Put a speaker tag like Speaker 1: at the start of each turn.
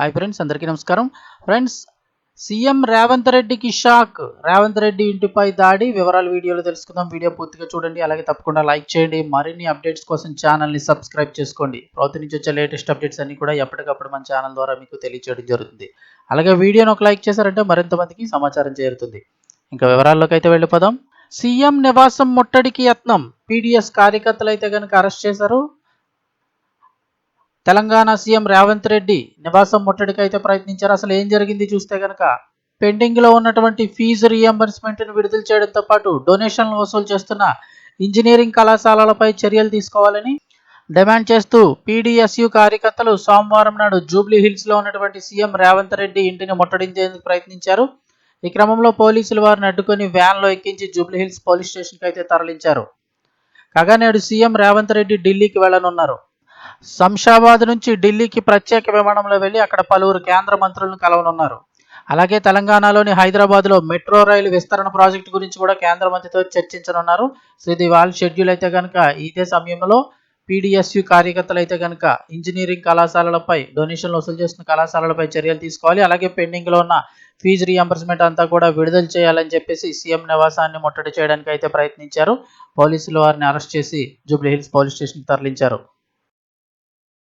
Speaker 1: Hi friends అందరికీ నమస్కారం. Friends CM Revanth రెడ్డికి షాక్ రేవంత్ రెడ్డి ఇంటిపై దాడి. వివరాలు వీడియోలో తెలుసుకుందాం. వీడియో పూర్తిగా చూడండి. అలాగే తప్పకుండా లైక్ చేయండి. మరిన్ని అప్డేట్స్ కోసం ఛానల్ని సబ్స్క్రైబ్ చేసుకోండి. ప్రభుత్వం నుంచి వచ్చే లేటెస్ట్ అప్డేట్స్ అన్ని కూడా ఎప్పటికప్పుడు మన ఛానల్ ద్వారా మీకు తెలియచేయడం జరుగుతుంది. అలాగే వీడియోని ఒక లైక్ చేశారంటే మరింత మందికి సమాచారం చేరుతుంది. ఇంకా వివరాల్లోకి అయితే వెళ్ళిపోదాం. సీఎం నివాసం ముట్టడికి యత్నం. పీడిఎస్ కార్యకర్తలు అయితే కనుక అరెస్ట్ చేశారు. తెలంగాణ సీఎం రేవంత్ రెడ్డి నివాసం ముట్టడికి అయితే ప్రయత్నించారు. అసలు ఏం జరిగింది చూస్తే కనుక పెండింగ్లో ఉన్నటువంటి ఫీజు రీఎంబర్స్మెంట్ను విడుదల చేయడంతో పాటు డొనేషన్లు వసూలు చేస్తున్న ఇంజనీరింగ్ కళాశాలలపై చర్యలు తీసుకోవాలని డిమాండ్ చేస్తూ పీడీఎస్యు కార్యకర్తలు సోమవారం నాడు జూబ్లీ హిల్స్లో ఉన్నటువంటి సీఎం రేవంత్ రెడ్డి ఇంటిని ముట్టడించేందుకు ప్రయత్నించారు. ఈ క్రమంలో పోలీసులు వారిని అడ్డుకొని వ్యాన్లో ఎక్కించి జూబ్లీ హిల్స్ పోలీస్ స్టేషన్కి అయితే తరలించారు. కాగా నేడు సీఎం రేవంత్ రెడ్డి ఢిల్లీకి వెళ్ళనున్నారు శంషాబాద్ నుంచి ఢిల్లీకి ప్రత్యేక విమానంలో వెళ్ళి అక్కడ పలువురు కేంద్ర మంత్రులను కలవనున్నారు. అలాగే తెలంగాణలోని హైదరాబాద్లో మెట్రో రైలు విస్తరణ ప్రాజెక్టు గురించి కూడా కేంద్ర మంత్రితో చర్చించనున్నారు. సో ఇది వాళ్ళ షెడ్యూల్ అయితే కనుక ఇదే సమయంలో పీడిఎస్యు కార్యకర్తలు అయితే కనుక ఇంజనీరింగ్ కళాశాలలపై డొనేషన్లు వసూలు చేస్తున్న కళాశాలలపై చర్యలు తీసుకోవాలి. అలాగే పెండింగ్లో ఉన్న ఫీజు రియంబర్స్మెంట్ అంతా కూడా విడుదల చేయాలని చెప్పేసి సీఎం నివాసాన్ని ముట్టడి చేయడానికి అయితే ప్రయత్నించారు. పోలీసులు వారిని అరెస్ట్ చేసి జూబ్లీహిల్స్ పోలీస్ స్టేషన్కి తరలించారు.